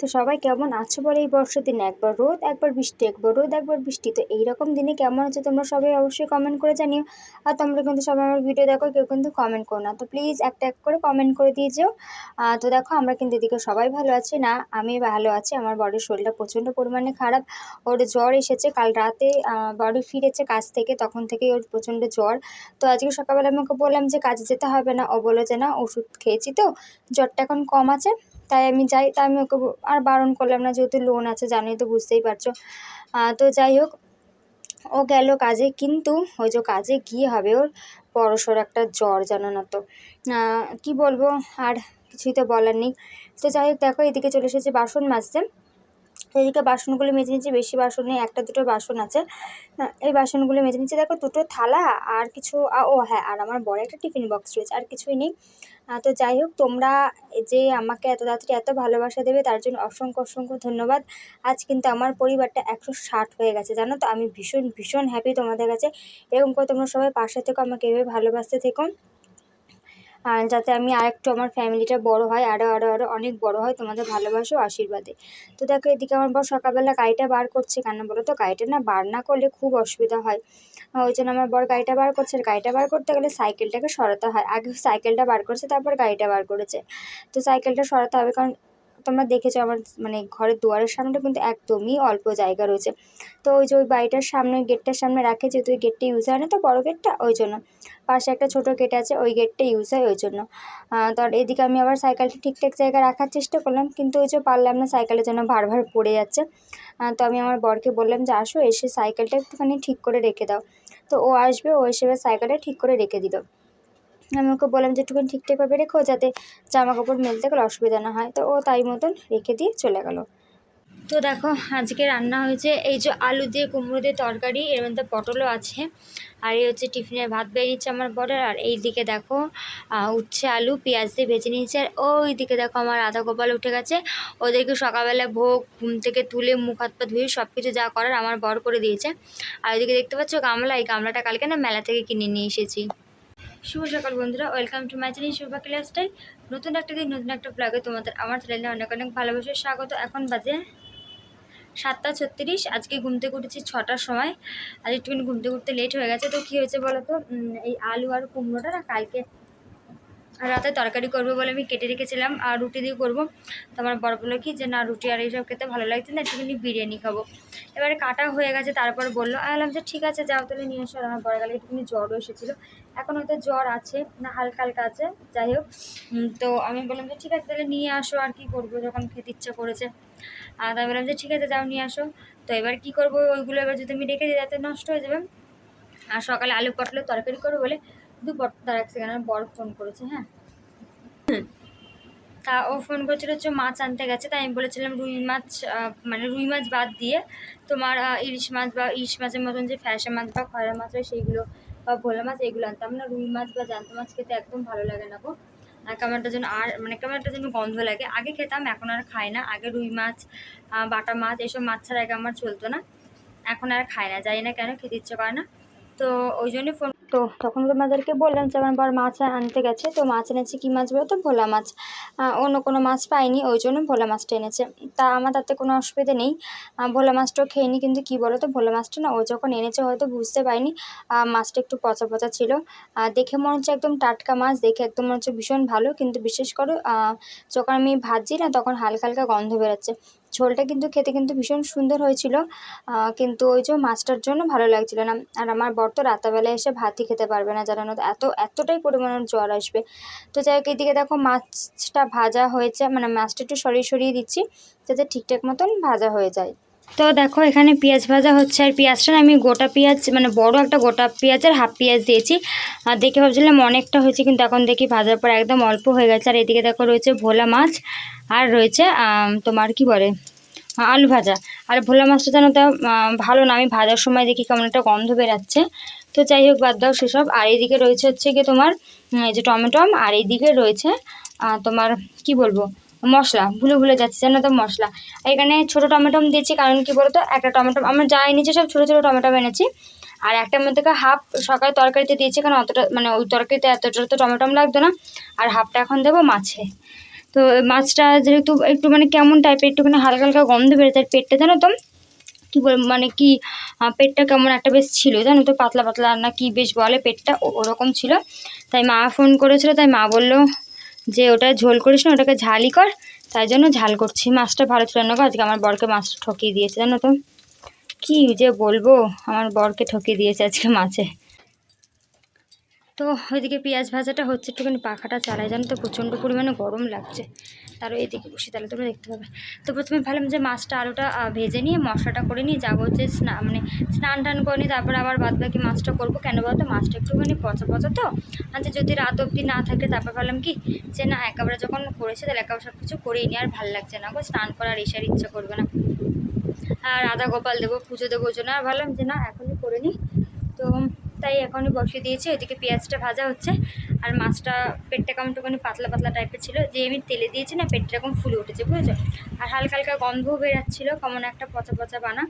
তো সবাই কেমন আছো বলে? এই বর্ষার দিনে একবার রোদ, একবার বৃষ্টি, একবার রোদ, একবার বৃষ্টি। তো এইরকম দিনে কেমন আছে তোমরা সবাই অবশ্যই কমেন্ট করে জানিও। আর তোমরা কিন্তু সবাই আমার ভিডিও দেখো, কেউ কিন্তু কমেন্ট করো না। তো প্লিজ একটা এক করে কমেন্ট করে দিয়ে যেও। তো দেখো আমরা কিন্তু এদিকে সবাই ভালো আছি। না, আমি ভালো আছি। আমার বডির শরীরটা প্রচণ্ড পরিমাণে খারাপ। ওর জ্বর এসেছে কাল রাতে। বাড়ি ফিরেছে কাজ থেকে, তখন থেকেই ওর প্রচণ্ড জ্বর। তো আজকে সকালবেলা আমি ওকে বললাম যে কাজে যেতে হবে না। ও বলে যে না, ওষুধ খেয়েছি তো। জ্বরটা এখন কম আছে। তাই আমি যাই, তাই আমি ওকে আর বারণ করলাম না, যেহেতু লোন আছে, জানোই তো, বুঝতেই পারছ। তো যাই হোক, ও গেল কাজে, কিন্তু ওই যে কাজে গিয়ে হবে ওর বড়সড় একটা জ্বর জানো না তো। কী বলব, আর কিছুই তো বলার নেই। তো যাই হোক, দেখো, এদিকে চলে এসেছে বাসন মাজতে। এদিকে বাসনগুলো মেজে নিচ্ছি, বেশি বাসন নেই, একটা দুটো বাসন আছে। এই বাসনগুলো মেজে নিচ্ছি। দেখো, দুটো থালা আর কিছু ও হ্যাঁ আর আমার বড় একটা টিফিন বক্স রয়েছে, আর কিছুই নেই। তো যাই হোক, তোমরা যে আমাকে এত তাড়াতাড়ি এত ভালোবাসা দেবে, তার জন্য অসংখ্য অসংখ্য ধন্যবাদ। আজ কিন্তু আমার পরিবারটা একশো ষাট হয়ে গেছে, জানো তো? আমি ভীষণ ভীষণ হ্যাপি তোমাদের কাছে। এরকম করে তোমরা সবাই পাশে থেকো, আমাকে এভাবে ভালোবাসতে থেকো। যাতে আমি আরেকটু আমার ফ্যামিলিটা বড় হয় আরও আরও আরও অনেক বড় হয়, তোমাদের ভালোবাসো আশীর্বাদে। তো দেখো, এদিকে আমার বর সকালবেলা গাড়িটা বার করছে কেন বলো তো? গাড়িটা না বার না করলে খুব অসুবিধা হয়। ওই জন্য আমার বর গাড়িটা বার করছে। আর গাড়িটা বার করতে গেলে সাইকেলটাকে সরাতে হয়। আগে সাইকেলটা বার করছে, তারপর গাড়িটা বার করেছে। তো সাইকেলটা সরাতে হবে কারণ তোমরা দেখেছ আমার মানে ঘরের দুয়ারের সামনেটা কিন্তু একদমই অল্প জায়গা রয়েছে। তো ওই যে ওই বাড়িটার সামনে গেটটার সামনে রাখে যেহেতু ওই গেটটা ইউজ হয় না, তো বড়ো গেটটা ওই জন্য। পাশে একটা ছোটো গেট আছে, ওই গেটটা ইউজ হয় ওই জন্য। তো এদিকে আমি আবার সাইকেলটা ঠিকঠাক জায়গায় রাখার চেষ্টা করলাম, কিন্তু ওই যে পারলাম না সাইকেলের জন্য বারবার পড়ে যাচ্ছে। তো আমি আমার বরকে বললাম যে, আসো এসে সাইকেলটা একটুখানি ঠিক করে রেখে দাও। তো ও আসবে, ও এবার সাইকেলটা ঠিক করে রেখে দিল। আমি ওকে বললাম যে একটুখানি ঠিকঠাকভাবে রেখো যাতে জামা কাপড় মেলতে গেলে অসুবিধা না হয়। তো ও তাই মতন রেখে দিয়ে চলে গেল। তো দেখো, আজকে রান্না হয়েছে এই যে আলু দিয়ে কুমড়ো দিয়ে তরকারি, এর মধ্যে পটলও আছে। আর এই হচ্ছে টিফিনের ভাত বেরিয়ে নিচ্ছে আমার বরের। আর এই দিকে দেখো উচ্ছে আলু, পেঁয়াজ দিয়ে ভেজে নিয়েছে। আর ওই দিকে দেখো আমার আধা কপাল উঠে গেছে। ওদেরকে সকালবেলা ভোগ, ঘুম থেকে তুলে, মুখ হাত পা ধুয়ে সব কিছু যা করার আমার বর করে দিয়েছে। আর ওইদিকে দেখতে পাচ্ছ গামলা এই গামলাটা কালকে না মেলা থেকে কিনে নিয়ে এসেছি। শুভ সকাল বন্ধুরা welcome to my channel Shubha lifestyle নতুন একটা দিন, নতুন একটা ব্লগে তোমাদের, আমার চ্যানেলে অনেক অনেক ভালোবাসে, স্বাগত। এখন বাজে সাতটা ছত্রিশ, আজকে ঘুমতে উঠেছি ছটার সময়। আজ একটুখানি ঘুমতে উঠতে লেট হয়ে গেছে, তো কী হয়েছে বলো তো এই আলু আর কুমড়োটা না কালকে রাতে তরকারি করব বলে আমি কেটে রেখেছিলাম, আর রুটি দিয়ে করব। তো আমার বড় বলল কি, যে না, রুটি আর এইসব খেতে ভালো লাগছে না, একটুখানি বিরিয়ানি খাব। এবারে কাটা হয়ে গেছে, তারপর বলল, আমি বললাম যে ঠিক আছে, যাও, তাহলে নিয়ে আসো আর আমার বড় গেলে একটুখানি জ্বরও এসেছিল। এখন হয়তো জ্বর আছে, না হালকা হালকা আছে, যাই হোক। তো আমি বললাম যে, ঠিক আছে, তাহলে নিয়ে আসো, আর কি করব? যখন খেতে ইচ্ছা করেছে। আর আমি বললাম যে, ঠিক আছে, যাও, নিয়ে আসো। তো এবার কি করব? ওইগুলো এবার যদি আমি রেখে দিই যাতে নষ্ট হয়ে যাবে। আর সকালে আলু পটলের তরকারি করব বলে দুপুর তার এক আমার বড় ফোন করেছে হ্যাঁ। তা ও ফোন করেছিল হচ্ছে মাছ আনতে গেছে, তাই আমি বলেছিলাম রুই মাছ মানে রুই মাছ বাদ দিয়ে তোমার ইলিশ মাছ বা ইলিশ মাছের মতন যে ফ্যাসা মাছ বা খয়রা মাছ হয়, সেইগুলো বা ভোলা মাছ এগুলো আনতাম। না, রুই মাছ বা জ্যান্ত মাছ খেতে একদম ভালো লাগে না গো। আর একটা যেন আর মানে কেমন একটা যেন গন্ধ লাগে। আগে খেতাম, এখন আর খাই না। আগে রুই মাছ বাটা মাছ, এসব মাছ ছাড়া আগে আমার চলতো না। এখন আর খায় না যাই না কেন, খেতে ইচ্ছে করে না। তো ওই জন্যই ফোন তো তখন তোমাদেরকে বললাম যে আমার বর মাছ আনতে গেছে, তো মাছ এনেছে কী মাছ বলো তো? ভোলা মাছ। অন্য কোনো মাছ পাইনি, ওই জন্য ভোলা মাছটা এনেছে। তা আমার তাতে কোনো অসুবিধা নেই। ভোলা মাছটাও খেয়ে নি, কিন্তু কী বলো তো? ভোলা মাছটা না, ও যখন এনেছে হয়তো বুঝতে পারিনি। মাছটা একটু পচা পচা ছিল। দেখে মনে হচ্ছে একদম টাটকা মাছ, দেখে একদম মনে হচ্ছে ভীষণ ভালো। কিন্তু বিশেষ করে যখন আমি ভাজছি না, তখন হালকা হালকা গন্ধ বেরোচ্ছে। ঝোলটা কিন্তু খেতে কিন্তু ভীষণ সুন্দর হয়েছিল। কিন্তু ওই যে মাছটার জন্য ভালো লাগছিল না। আর আমার বর তো রাতেরবেলা এসে ভাতই খেতে পারবে না জানানো এত, এতটাই পরিমাণের জ্বর আসবে। তো যাই হোক, এদিকে দেখো মাছটা ভাজা হয়েছে মানে মাছটা একটু সরিয়ে সরিয়ে দিচ্ছি, যাতে ঠিকঠাক মতন ভাজা হয়ে যায়। তো দেখো, এখানে পেঁয়াজ ভাজা হচ্ছে আর পেঁয়াজটা আমি গোটা পেঁয়াজ মানে বড় একটা গোটা পেঁয়াজ আর হাফ পেঁয়াজ দিয়েছি। আর দেখে ভাবছিলাম অনেকটা হয়েছে, কিন্তু এখন দেখি ভাজার পর একদম অল্প হয়ে গেছে। আর এদিকে দেখো রয়েছে ভোলা মাছ আর রয়েছে তোমার কি বলে? আলু ভাজা। আর ভোলা মাছটা যেন তো ভালো না, আমি ভাজার সময় দেখি কেমন একটা গন্ধ বেরাচ্ছে। তো যাই হোক, বাদ দাও সেসব। আর এইদিকে রয়েছে হচ্ছে গিয়ে তোমার এই যে টমেটম আর এইদিকে রয়েছে তোমার কি বলব? মশলা, ভুলে ভুলে যাচ্ছে, জানো তো মশলা। এখানে ছোটো টমেটম দিয়েছি, কারণ কি বলতো, একটা টমেটো, আমরা যা এনেছি সব ছোটো ছোটো টমেটো এনেছি। আর একটার মধ্যে হাফ সকালে তরকারিতে দিয়েছি, কারণ অতটা মানে ওই তরকারিতে এতটা তো টমেটম লাগতো না। আর হাফটা এখন দেবো মাছে। তো মাছটা যেহেতু একটু মানে কেমন টাইপের একটুখানি হালকা হালকা গন্ধ বেরোচ্ছে আর পেটটা জানো তো, কী বল মানে কি পেটটা কেমন একটা বেশ ছিল, জানো তো, পাতলা পাতলা না কি বেশ বলে, পেটটা ওরকম ছিল। তাই মা ফোন করেছিল, তাই মা বলল যে ওটা ঝোল করিস না, ওটাকে ঝালই কর। তাই জন্য ঝাল করছি। মাছটা ভালো ছিল না আজকে আমার বরকে মাছটা ঠকিয়ে দিয়েছে, জানো তো। কী যে বলব, আমার বরকে ঠকিয়ে দিয়েছে আজকে মাছে। তো ওইদিকে পেঁয়াজ ভাজাটা হচ্ছে, একটুখানি পাখাটা চালায়। জানো তো, প্রচণ্ড পরিমাণে গরম লাগছে। তারও এদিকে বসে তাহলে তোমরা দেখতে পাবে। তো প্রথমে ভাবলাম যে মাছটা আলুটা ভেজে নিয়ে মশলাটা করে নিয়ে যাব হচ্ছে স্নান মানে স্নান টান করে নিই তারপর আবার বাদ বাকি মাছটা করব। কেন বলতো? মাছটা একটুখানি পচা পচা তো। আচ্ছা যদি রাত অবধি না থাকে তারপর ভাবলাম কি? যে না, একেবারে যখন করেছে তাহলে একেবারে সব কিছু করেই নিয়ে আর ভালো লাগছে না গো, স্নান করার এসার ইচ্ছা করবে না। আর রাধা গোপাল দেবো, পুজো দেবো জন্য। আর ভাবলাম যে না, এখনই করে নিই। তো তাই এখনই বসিয়ে দিয়েছি। ওইদিকে পেঁয়াজটা ভাজা হচ্ছে। আর মাছটা পেটটা কেমন একটুখানি পাতলা পাতলা টাইপের ছিল। যে আমি তেলে দিয়েছি না, পেটটা এরকম ফুলে উঠেছে, বুঝেছ? আর হালকা হালকা গন্ধও বেরাচ্ছিলো, কেমন একটা পচা পচা বানা।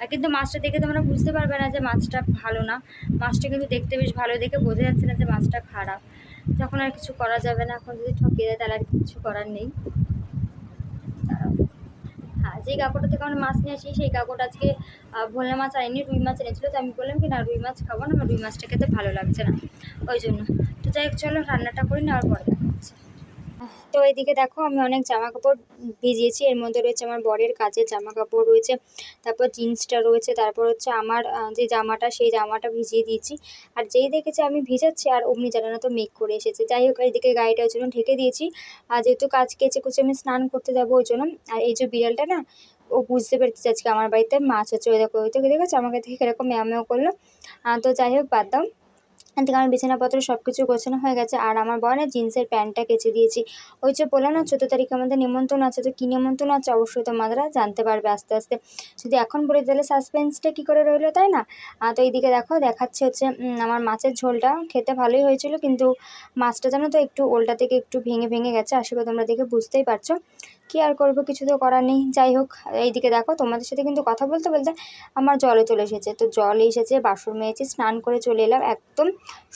আর কিন্তু মাছটা দেখে তোমরা বুঝতে পারবে না যে মাছটা ভালো না। মাছটা কিন্তু দেখতে বেশ ভালো, দেখে বোঝা যাচ্ছে না যে মাছটা খারাপ। তখন আর কিছু করা যাবে না। এখন যদি ঠকিয়ে দেয়, তাহলে আর কিছু করার নেই। যেই কাকুটা থেকে আমরা মাছ নিয়ে আসি, সেই কাকুটা আজকে ভোলা মাছ আনেনি, রুই মাছ এনেছিলো, তো আমি বললাম কি, না, রুই মাছ খাব না, আমার রুই মাছটা খেতে ভালো লাগছে না। ওই জন্য। তো যাই হোক, চলো রান্নাটা করে নেওয়ার পরে। দেখা হচ্ছে তো এইদিকে দেখো আমি অনেক জামা কাপড় ভিজিয়েছি। এর মধ্যে রয়েছে আমার বরের কাজের জামা কাপড় রয়েছে, তারপর জিন্সটা রয়েছে, তারপর হচ্ছে আমার যে জামাটা, সেই জামাটা ভিজিয়ে দিয়েছি। আর যেই দেখেছে আমি ভিজাচ্ছি, আর অমনি জানানো তো মেঘ করে এসেছে। যাই হোক এইদিকে গাড়িটা ওই জন্য ঢেকে দিয়েছি। আর যেহেতু কাজ কেচে কুচে আমি স্নান করতে যাব ওই জন্য, আর এই যে বিড়ালটা না, ও বুঝতে পেরেছে আজকে আমার বাড়িতে মাছ হচ্ছে। ওই দেখো, ওই তো দেখেছ আমাকে দেখে এরকম ম্যাও করল। তো যাই হোক, বাদ দাও। থেকে আমার বিছানাপত্র সব কিছু গোছানো হয়ে গেছে। আর আমার বরের জিন্সের প্যান্টটা কেচে দিয়েছি। ওই যে বললাম না, চোদ্দ তারিখে আমাদের নিমন্ত্রণ আছে। তো কী নিমন্ত্রণ আছে? অবশ্যই তোমাদের জানতে পারবে আস্তে আস্তে। যদি এখন বলে দিলে সাসপেন্সটা কী করে রইল, তাই না? তো এইদিকে দেখো, দেখাচ্ছে হচ্ছে আমার মাছের ঝোলটা খেতে ভালোই হয়েছিল। কিন্তু মাছটা জানো তো একটু ওলটা থেকে একটু ভেঙে ভেঙে গেছে। আশা করি তোমরা দেখে বুঝতেই পারছ। কি আর করব, কিছু তো করার নেই। যাই হোক, এইদিকে দেখো, তোমাদের সাথে কিন্তু কথা বলতে বলতে আমার জলে চলে এসেছে। তো জল এসেছে, বাসন মেয়েছে স্নান করে চলে এলাম। একদম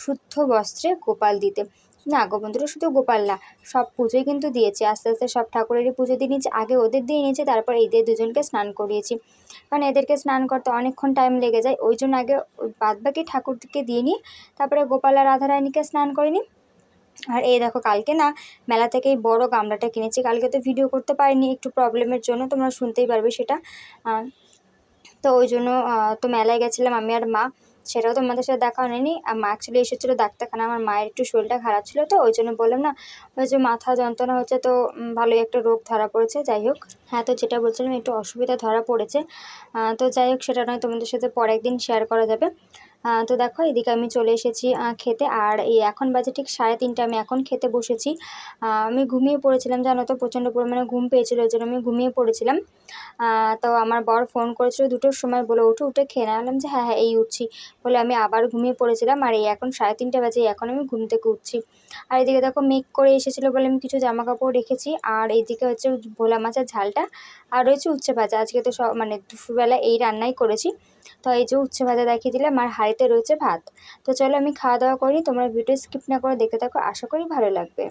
শুদ্ধ বস্ত্রে গোপাল দিতে। না গো বন্ধুরা, শুধু গোপাল না, সব পুজোই কিন্তু দিয়েছি। আস্তে আস্তে সব ঠাকুরেরই পুজো দিয়ে নিয়েছি। আগে ওদের দিয়ে নিয়েছি, তারপর এদের দুজনকে স্নান করিয়েছি। কারণ এদেরকে স্নান করতে অনেকক্ষণ টাইম লেগে যায়। ওই জন্য আগে বাদ বাকি ঠাকুরকে দিয়ে নিই তারপরে গোপাল আর রাধারানীকে স্নান করে নিই। আর এই দেখো, কালকে না মেলা থেকে এই বড়ো গামলাটা কিনেছি। কালকে তো ভিডিও করতে পারিনি, একটু প্রবলেমের জন্য, তোমরা শুনতেই পারবে সেটা। তো ওই জন্য তো মেলায় গেছিলাম আমি আর মা। সেটাও তো আমাদের সাথে দেখা হয়নি। আর মা অ্যাকচুয়ালি এসেছিল ডাক্তারখানা, আমার মায়ের একটু শরীরটা খারাপ ছিল তো, ওই জন্য বললাম না, ওই যে মাথা যন্ত্রণা হচ্ছে তো ভালোই একটা রোগ ধরা পড়েছে, যাই হোক। হ্যাঁ তো যেটা বলছিলাম, একটু অসুবিধা ধরা পড়েছে। তো যাই হোক, সেটা নয়, তোমাদের সাথে পরে একদিন শেয়ার করা যাবে। তো দেখো, এদিকে আমি চলে এসেছি খেতে। আর এই এখন বাজে ঠিক সাড়ে তিনটে, আমি এখন খেতে বসেছি। আমি ঘুমিয়ে পড়েছিলাম, জানো তো, প্রচণ্ড পরিমাণে ঘুম পেয়েছিলো ওই জন্য আমি ঘুমিয়ে পড়েছিলাম। তো আমার বর ফোন করেছিল দুটোর সময়, বলে উঠে উঠে খেয়ে নিলাম যে হ্যাঁ হ্যাঁ এই উঠছি। বলে আমি আবার ঘুমিয়ে পড়েছিলাম, আর এই এখন সাড়ে তিনটে বাজে এখন আমি ঘুম থেকে উঠছি। আর এদিকে দেখো মেঘ করে এসেছিল বলে আমি কিছু জামা কাপড় রেখেছি। আর এইদিকে হচ্ছে ভোলা মাছের ঝালটা। আর রয়েছে উচ্ছে ভাজা। আজকে তো সব মানে দুপুরবেলা এই রান্নাই করেছি। তো এই যে উচ্ছে ভাজা দেখিয়ে দিলে আমার হাড়িতে রয়েছে ভাত। তো চলো আমি খাওয়া দাওয়া করি। তোমরা ভিডিও স্কিপ না করে দেখতে থাকো। আশা করি ভালো লাগবে।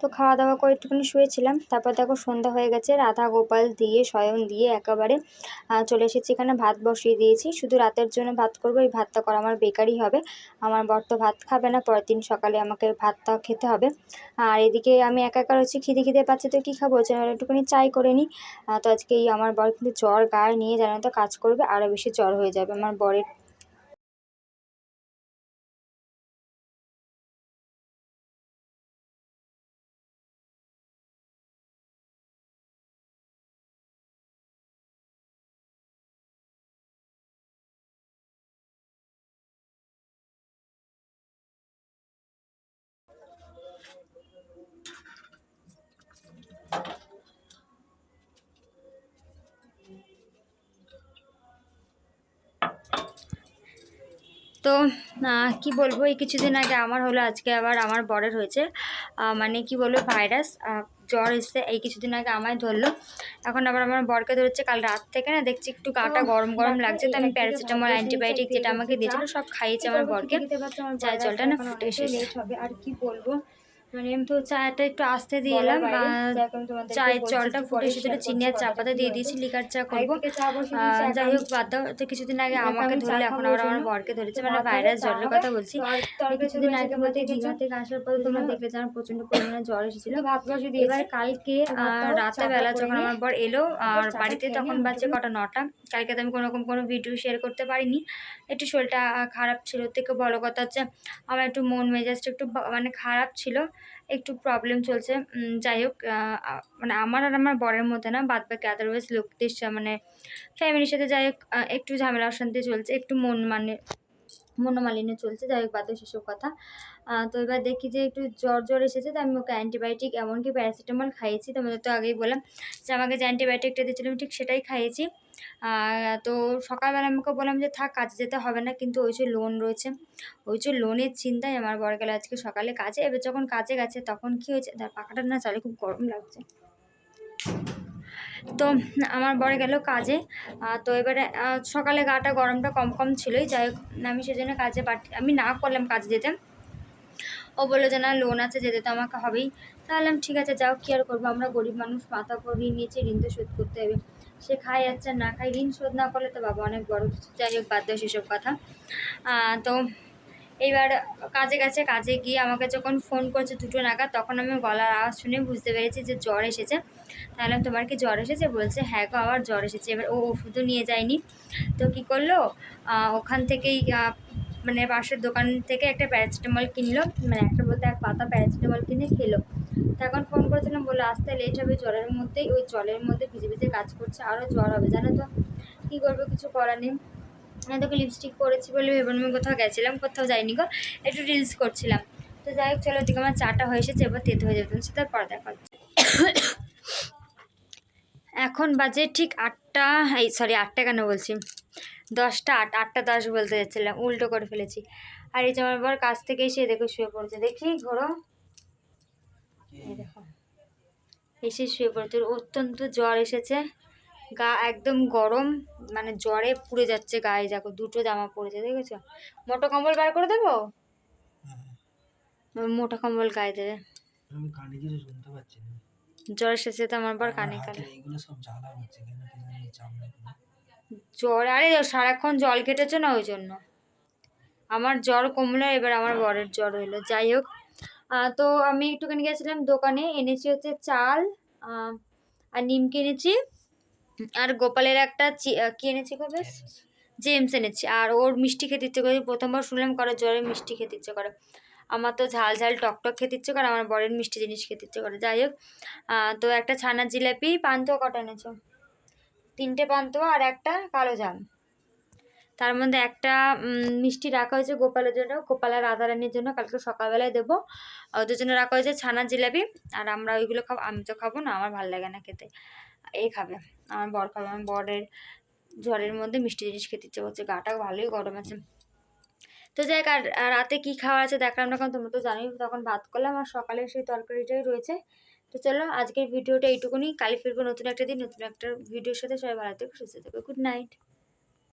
তো খাওয়া দাওয়া করে একটুখানি শুয়েছিলাম। তারপর দেখো সন্ধ্যা হয়ে গেছে রাধা গোপাল দিয়ে শয়ন দিয়ে একেবারে চলে এসেছি এখানে, ভাত বসিয়ে দিয়েছি। শুধু রাতের জন্য ভাত করব, এই ভাতটা করা আমার বেকারই হবে। আমার বর তো ভাত খাবে না, পরের দিন সকালে আমাকে ভাতটা খেতে হবে। আর এদিকে আমি একা একা খিদে খিদে পাচ্ছি তো কী খাব? জন্য একটুখানি চাই করে নিই। তো আজকে এই আমার বর কিন্তু জ্বর গায়ে নিয়ে জানো তো কাজ করবে আরও বেশি জ্বর হয়ে যাবে। আমার বরের তো কি বলব এই কিছুদিন আগে আমার হলো আজকে আবার আমার বরের হয়েছে। মানে কি বলব ভাইরাস জ্বর এসছে এই কিছুদিন আগে আমায় ধরলো। এখন আবার আমার বরকে ধরেছে কাল রাত থেকে না দেখছি একটু গাটা গরম গরম লাগছে তো আমি প্যারাসিটামল অ্যান্টিবায়োটিক যেটা আমাকে দিয়েছিল সব খাইয়েছে আমার বরকে। চায় জলটা না ফুটে এসেছে। লেট হবে আর কি বলব? মানে আমি তো চাটা একটু আস্তে দিয়ে এলাম চায়ের জলটা ফুটে এসেছিল চিনি আর চা পাতা দিয়ে দিয়েছি লিকার চা করব। যাই হোক বাদ দাও তো কিছুদিন আগে আমাকে আমি ধরলে এখন আবার আমার বরকে ধরেছে মানে ভাইরাস হবে। কথা বলছি। কিছুদিন আগে বলতে দীঘা থেকে আসার পর তোমরা দেখলে যে আমার প্রচণ্ড পরিমাণে জ্বর এসেছিল। এবার কালকে তো ভাতটা আহ, হোক, রাতের চাটা বেলা যখন আমার বর এলো আর বাড়িতে তখন নিই, বাজে কটা নটা কালকে তো আমি কোনো রকম কোনো ভিডিও শেয়ার করতে পারিনি। একটু শরীরটা খারাপ ছিল থেকে বড় কথা হচ্ছে আমার একটু মন মেজাজটা একটু মানে খারাপ ছিল একটু প্রবলেম চলছে। যাই হোক মানে আমার আর আমার বরের মধ্যে না বাদ বাকি আদারওয়াইজ লোকদের মানে ফ্যামিলির সাথে যাই হোক একটু ঝামেলা অশান্তি চলছে, একটু মন মানে মনোমালিন্য চলছে, যাই হোক, বাদ সেসব কথা। তো এবার দেখি যে একটু জ্বর জ্বর এসেছে, তো আমি ওকে অ্যান্টিবায়োটিক এমনকি প্যারাসিটামল খাইয়েছি, তোমাদের তো আগেই বললাম যে আমাকে যে অ্যান্টিবায়োটিকটা দিয়েছিলাম, ঠিক সেটাই খাইয়েছি। তো সকালবেলা আমাকে বললাম যে, থাক, কাজে যেতে হবে না। কিন্তু ওই যে লোন রয়েছে, ওই যে লোনের চিন্তায় আমার বর গেল আজকে সকালে কাজে। এবার যখন কাজে গেছে তখন কি হয়েছে তার পাখাটা না চালে খুব গরম লাগছে। তো আমার বরে গেল কাজে। তো এবারে সকালে গাটা গরমটা কম কম ছিলই, যাই আমি সেজন্য কাজে পাঠ- আমি না করলাম কাজে যেতে। ও বলল যে, না লোন আছে, যেতে তো আমাকে হবেই। তাহলে ঠিক আছে, যাও, কি আর করব? আমরা গরিব মানুষ, মাথা ঋণ নিয়েছি, ঋণ তো শোধ করতে হবে। সে খায় যাচ্ছে না খায়, ঋণ শোধ না করলে তো বাবা অনেক বড় কিছু। যাই হোক দাও সেসব কথা। তো এইবার কাজে গেছে, কাজে গিয়ে আমাকে যখন ফোন করছে দুটো নাগাদ, তখন আমি গলার আওয়াজ শুনে বুঝতে পেরেছি যে জ্বর এসেছে। তাহলে তোমার কি জ্বর এসেছে? বলছে হ্যাঁ গো আবার জ্বর এসেছে। এবার ও ওষুধও নিয়ে যায়নি। তো কি করল? ওখান থেকেই মানে পাশের দোকান থেকে একটা প্যারাসিটামল কিনলো। মানে একটা বলতে এক পাতা প্যারাসিটামল কিনে খেলো। তখন ফোন করেছিলাম, বলল আসতে লেট হবে, জলের মধ্যেই, ওই জলের মধ্যে ভিজে ভিজে কাজ করছে আরও জ্বর হবে, জানো তো, কী করব, কিছু করার নেই। আমি তোকে লিপস্টিক করেছি বলে ভেবে আমি কোথাও গেছিলাম, কোথাও যাইনি গো, একটু রিলস করছিলাম। তো যাই হোক, চলো ওদিকে আমার চাটা হয়ে এসেছে, এবার তেতে হয়ে যাবে সেটা পরে দেখা এখন বাজে ঠিক আটটা, এই সরি আটটা কেন বলছি? দশটা আট, আটটা দশ বলতে যাচ্ছিলাম, উল্টো করে ফেলেছি। আর এই যে আমার বর কাছ থেকে এসে দেখো শুয়ে পড়ছে, দেখি ঘোরো এসে শুয়ে পড়েছে অত্যন্ত জ্বর এসেছে। গা একদম গরম মানে জ্বরে পুড়ে যাচ্ছে গায়ে। দেখো দুটো জামা পড়েছে দেখেছ? মোটা কম্বল বার করে দেবো? মোটা কম্বল গায়ে দেবে। আমি কানে কিছু শুনতে পাচ্ছি না। জ্বর এসেছে তো আমার বর কানে কানে। এগুলো সব জ্বালা হচ্ছে কেন কি জানি এই জ্বর আরে সারাক্ষণ জল কেটেছো না ওই জন্য? আমার জ্বর কমলো এবার আমার বরের জ্বর হলো। যাই হোক তো আমি একটুখানি গেছিলাম দোকানে, এনেছি হচ্ছে চাল আর নিমকি এনেছি, আর গোপালের একটা কি এনেছি বেশ জেমস এনেছি, আর ওর মিষ্টি খেতে ইচ্ছে করে, প্রথমবার শুনলাম কারও জ্বরে মিষ্টি খেতে ইচ্ছে করে। আমার তো ঝাল ঝাল টক টক খেতে ইচ্ছে করে, আমার বরের মিষ্টি জিনিস খেতে ইচ্ছে করে, যাই হোক তো একটা ছানার জিলাপি, পান্তুয়া কটা এনেছো? তিনটে পান্তুয়া আর একটা কালো জাম। তার মধ্যে একটা মিষ্টি রাখা হয়েছে গোপালের জন্য গোপাল আর রাধারানীর জন্য, কালকে সকালবেলায় দেবো। ওদের জন্য রাখা হয়েছে ছানার জিলাপি, আর আমরা ওইগুলো খাব আমি তো খাব না, আমার ভালো লাগে না খেতে। এই খাবে, আমার বর খাবে, আমার বরের জ্বরের মধ্যে মিষ্টি জিনিস খেতে ইচ্ছে করছে, গাটা ভালোই গরম আছে। তো যাই আর রাতে কী খাওয়া আছে দেখলাম না, কারণ তোমরা তো জানোই, তখন ভাত করলাম, আর সকালে সেই তরকারিটাই রয়েছে। তো চলো, আজকের ভিডিওটা এইটুকুনি, কালি ফিরবো নতুন একটা দিন, নতুন একটা ভিডিওর সাথে, সবাই ভালো থেকো, সুস্থ থেকো, গুড নাইট।